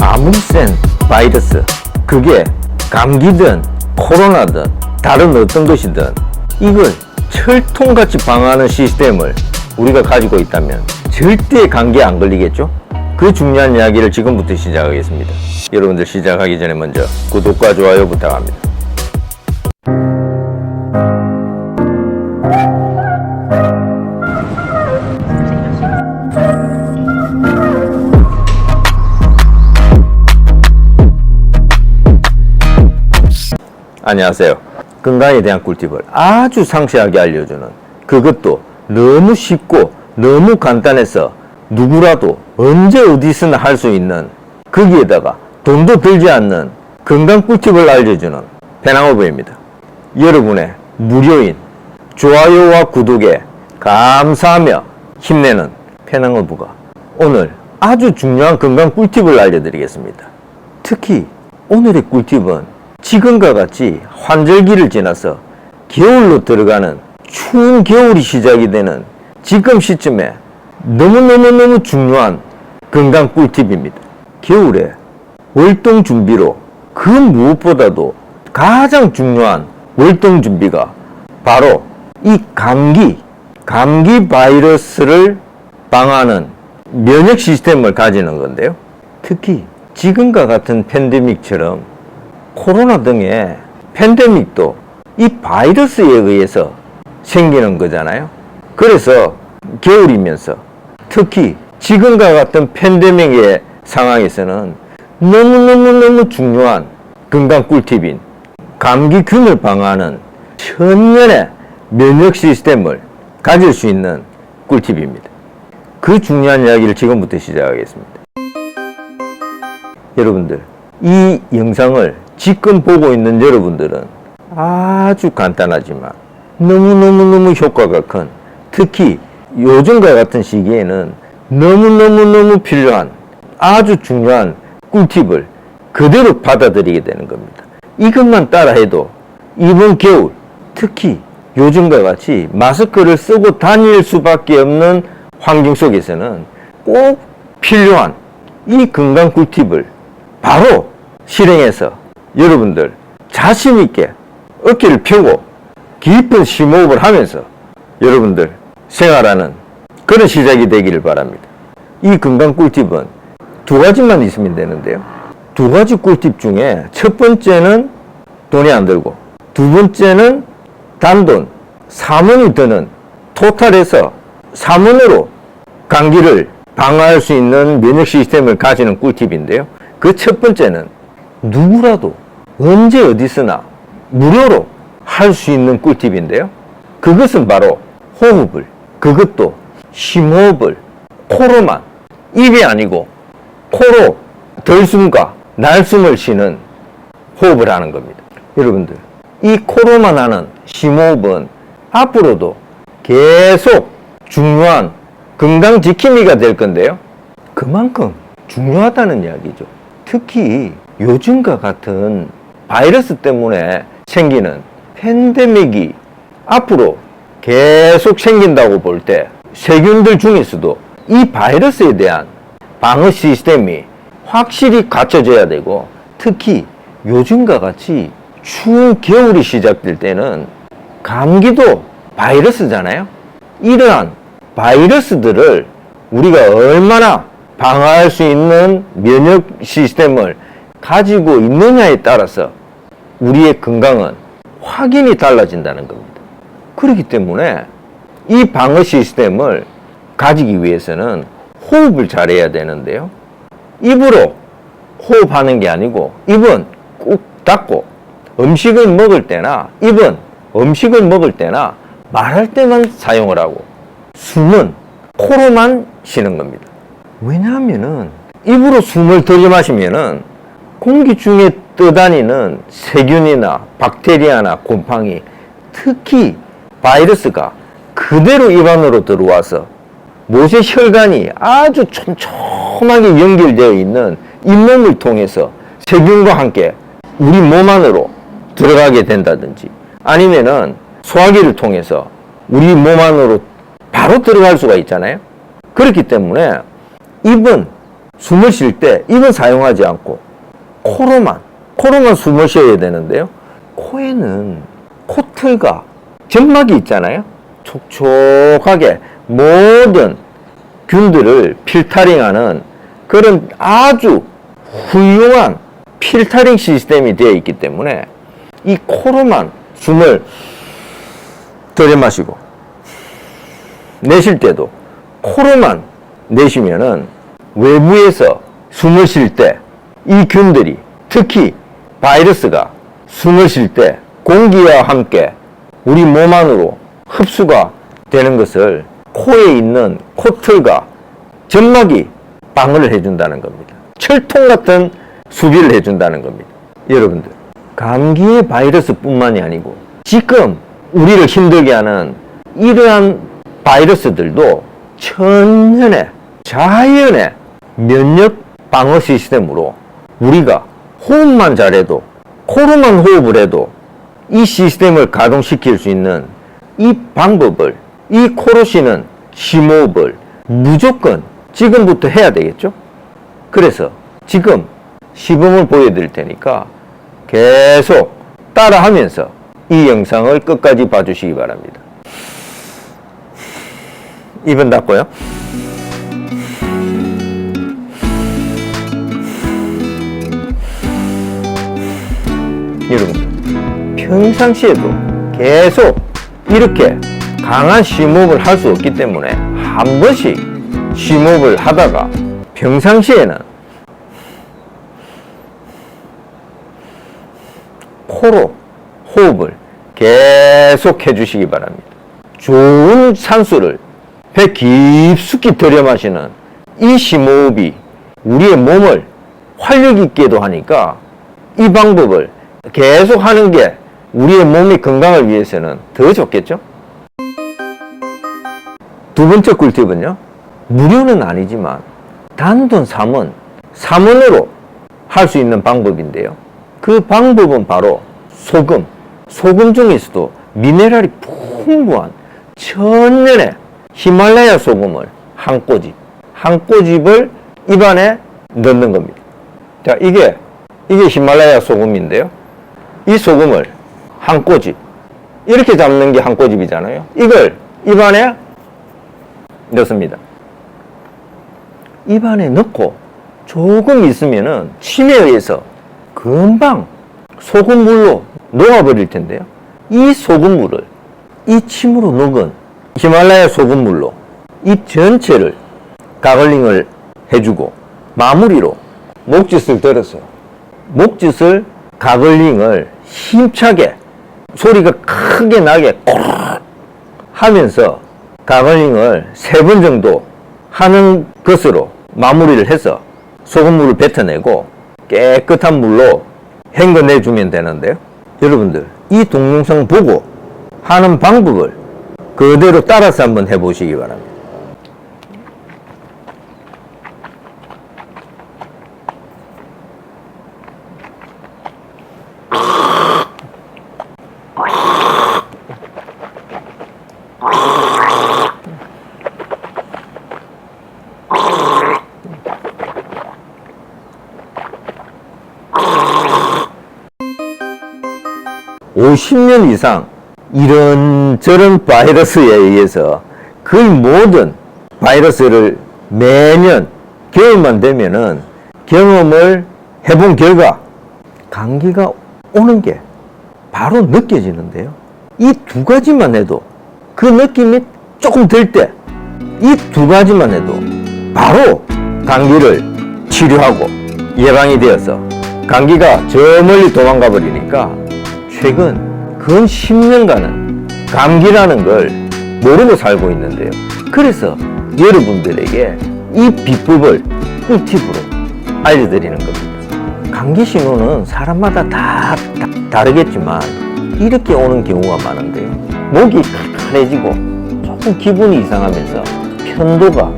아무리 센 바이러스 그게 감기든 코로나든 다른 어떤 것이든 이걸 철통같이 방어하는 시스템을 우리가 가지고 있다면 절대 감기에 안 걸리겠죠? 그 중요한 이야기를 지금부터 시작하겠습니다. 여러분들 시작하기 전에 먼저 구독과 좋아요 부탁합니다. 안녕하세요. 건강에 대한 꿀팁을 아주 상세하게 알려주는 그것도 너무 쉽고 너무 간단해서 누구라도 언제 어디서나 할 수 있는 거기에다가 돈도 들지 않는 건강 꿀팁을 알려주는 배낭호부입니다. 여러분의 무료인 좋아요와 구독에 감사하며 힘내는 페낭어부가 오늘 아주 중요한 건강 꿀팁을 알려드리겠습니다. 특히 오늘의 꿀팁은 지금과 같이 환절기를 지나서 겨울로 들어가는 추운 겨울이 시작이 되는 지금 시점에 너무너무너무 중요한 건강 꿀팁입니다. 겨울에 월동 준비로 그 무엇보다도 가장 중요한 월동 준비가 바로 이 감기, 감기 바이러스를 방어하는 면역 시스템을 가지는 건데요. 특히 지금과 같은 팬데믹처럼 코로나 등의 팬데믹도 이 바이러스에 의해서 생기는 거잖아요. 그래서 겨울이면서 특히 지금과 같은 팬데믹의 상황에서는 너무너무너무 중요한 건강 꿀팁인 감기균을 방어하는 천년의 면역 시스템을 가질 수 있는 꿀팁입니다. 그 중요한 이야기를 지금부터 시작하겠습니다. 여러분들, 이 영상을 지금 보고 있는 여러분들은 아주 간단하지만 너무너무너무 효과가 큰 특히 요즘과 같은 시기에는 너무너무너무 필요한 아주 중요한 꿀팁을 그대로 받아들이게 되는 겁니다. 이것만 따라해도 이번 겨울 특히 요즘과 같이 마스크를 쓰고 다닐 수밖에 없는 환경 속에서는 꼭 필요한 이 건강 꿀팁을 바로 실행해서 여러분들 자신 있게 어깨를 펴고 깊은 심호흡을 하면서 여러분들 생활하는 그런 시작이 되기를 바랍니다. 이 건강 꿀팁은 두 가지만 있으면 되는데요. 두 가지 꿀팁 중에 첫 번째는 돈이 안 들고 두 번째는 단돈 3원이 드는 토탈에서 3원으로 감기를 방어할 수 있는 면역 시스템을 가지는 꿀팁인데요. 그 첫 번째는 누구라도 언제 어디서나 무료로 할 수 있는 꿀팁인데요. 그것은 바로 호흡을, 그것도 심호흡을 코로만, 입이 아니고 코로 들숨과 날숨을 쉬는 호흡을 하는 겁니다. 여러분들, 이 코로만 하는 심호흡은 앞으로도 계속 중요한 건강 지킴이가 될 건데요. 그만큼 중요하다는 이야기죠. 특히 요즘과 같은 바이러스 때문에 생기는 팬데믹이 앞으로 계속 생긴다고 볼 때 세균들 중에서도 이 바이러스에 대한 방어 시스템이 확실히 갖춰져야 되고 특히 요즘과 같이 추운 겨울이 시작될 때는 감기도 바이러스잖아요. 이러한 바이러스들을 우리가 얼마나 방어할 수 있는 면역 시스템을 가지고 있느냐에 따라서 우리의 건강은 확연히 달라진다는 겁니다. 그렇기 때문에 이 방어 시스템을 가지기 위해서는 호흡을 잘해야 되는데요. 입으로 호흡하는 게 아니고 입은 꾹 닫고 음식을 먹을 때나 입은 음식을 먹을 때나 말할 때만 사용을 하고 숨은 코로만 쉬는 겁니다. 왜냐하면은 입으로 숨을 들이마시면은 공기 중에 떠다니는 세균이나 박테리아나 곰팡이 특히 바이러스가 그대로 입 안으로 들어와서 모세 혈관이 아주 촘촘하게 연결되어 있는 잇몸을 통해서 세균과 함께 우리 몸 안으로 들어가게 된다든지 아니면은 소화기를 통해서 우리 몸 안으로 바로 들어갈 수가 있잖아요. 그렇기 때문에 입은 숨을 쉴 때 입은 사용하지 않고 코로만 코로만 숨을 쉬어야 되는데요. 코에는 코틀과 점막이 있잖아요. 촉촉하게 모든 균들을 필터링하는 그런 아주 훌륭한 필터링 시스템이 되어 있기 때문에 이 코로만 숨을 들여 마시고 내쉴 때도 코로만 내쉬면은 외부에서 숨을 쉴 때 이 균들이 특히 바이러스가 숨을 쉴 때 공기와 함께 우리 몸 안으로 흡수가 되는 것을 코에 있는 코틀과 점막이 방어를 해준다는 겁니다. 철통 같은 수비를 해준다는 겁니다. 여러분들, 감기의 바이러스뿐만이 아니고 지금 우리를 힘들게 하는 이러한 바이러스들도 천년의 자연의 면역 방어 시스템으로 우리가 호흡만 잘해도 코로만 호흡을 해도 이 시스템을 가동시킬 수 있는 이 방법을 이 코로시는 심호흡을 무조건 지금부터 해야 되겠죠? 그래서 지금 시범을 보여드릴 테니까 계속 따라하면서 이 영상을 끝까지 봐주시기 바랍니다. 입은 닫고요. 여러분, 평상시에도 계속 이렇게 강한 심호흡을 할 수 없기 때문에 한 번씩 심호흡을 하다가 평상시에는 코로 호흡을 계속 해주시기 바랍니다. 좋은 산소를 배 깊숙이 들여 마시는 이 심호흡이 우리의 몸을 활력 있게도 하니까 이 방법을 계속 하는 게 우리의 몸의 건강을 위해서는 더 좋겠죠? 두 번째 꿀팁은요, 무료는 아니지만 단돈 3원, 3원으로 할 수 있는 방법인데요. 그 방법은 바로 소금. 소금 중에서도 미네랄이 풍부한 천년의 히말라야 소금을 한 꼬집, 한 꼬집을 입안에 넣는 겁니다. 자, 이게, 이게 히말라야 소금인데요. 이 소금을 한 꼬집, 이렇게 잡는 게 한 꼬집이잖아요. 이걸 입안에 넣습니다. 입안에 넣고 조금 있으면은 침에 의해서 금방 소금물로 녹아버릴 텐데요. 이 소금물을 이 침으로 녹은 히말라야 소금물로 입 전체를 가글링을 해주고 마무리로 목짓을 들어서 목짓을 가글링을 힘차게 소리가 크게 나게 하면서 가글링을 세 번 정도 하는 것으로 마무리를 해서 소금물을 뱉어내고 깨끗한 물로 헹궈내 주면 되는데요. 여러분들, 이 동영상 보고 하는 방법을 그대로 따라서 한번 해보시기 바랍니다. 오십 년 이상 이런저런 바이러스에 의해서 거의 모든 바이러스를 매년 겨울만 되면은 경험을 해본 결과 감기가 오는 게 바로 느껴지는데요. 이 두 가지만 해도 그 느낌이 조금 들 때 이 두 가지만 해도 바로 감기를 치료하고 예방이 되어서 감기가 저 멀리 도망가 버리니까 최근 근 10년간은 감기라는 걸 모르고 살고 있는데요. 그래서 여러분들에게 이 비법을 꿀팁으로 알려드리는 겁니다. 감기 신호는 사람마다 다, 다 다르겠지만 이렇게 오는 경우가 많은데요. 목이 칼칼해지고 조금 기분이 이상하면서 편도가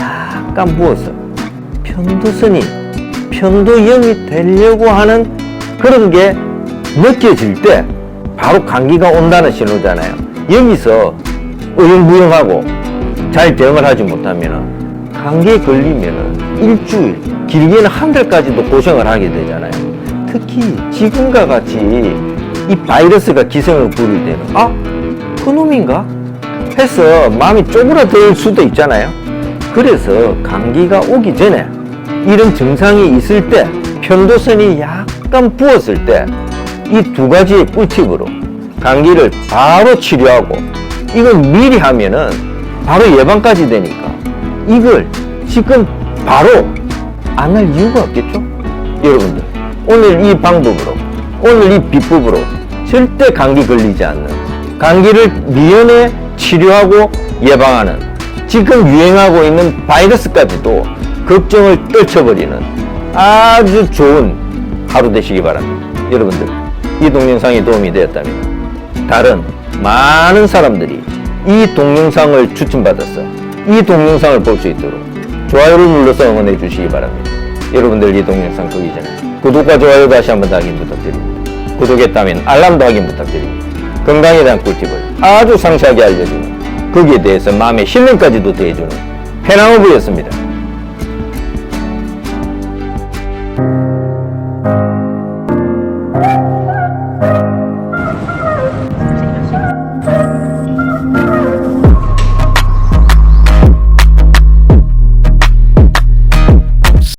약간 부어서 편도선이 편도염이 되려고 하는 그런 게 느껴질 때 바로 감기가 온다는 신호잖아요. 여기서 어영부영하고 잘 대응을 하지 못하면 감기에 걸리면 일주일, 길게는 한 달까지도 고생을 하게 되잖아요. 특히 지금과 같이 이 바이러스가 기승을 부릴 때는 아, 그놈인가? 해서 마음이 쪼그라들 수도 있잖아요. 그래서 감기가 오기 전에 이런 증상이 있을 때 편도선이 약간 부었을 때 이 두 가지의 꿀팁으로 감기를 바로 치료하고 이걸 미리 하면은 바로 예방까지 되니까 이걸 지금 바로 안 할 이유가 없겠죠? 여러분들 오늘 이 방법으로 오늘 이 비법으로 절대 감기 걸리지 않는 감기를 미연에 치료하고 예방하는 지금 유행하고 있는 바이러스까지도 걱정을 떨쳐버리는 아주 좋은 하루 되시기 바랍니다. 여러분들, 이 동영상이 도움이 되었다면 다른 많은 사람들이 이 동영상을 추천받아서 이 동영상을 볼 수 있도록 좋아요를 눌러서 응원해 주시기 바랍니다. 여러분들 이 동영상 보기 전에 구독과 좋아요 다시 한번 더 확인 부탁드립니다. 구독했다면 알람도 확인 부탁드립니다. 건강에 대한 꿀팁을 아주 상세하게 알려주는 거기에 대해서 마음의 신뢰까지도 더해주는 페나오브였습니다.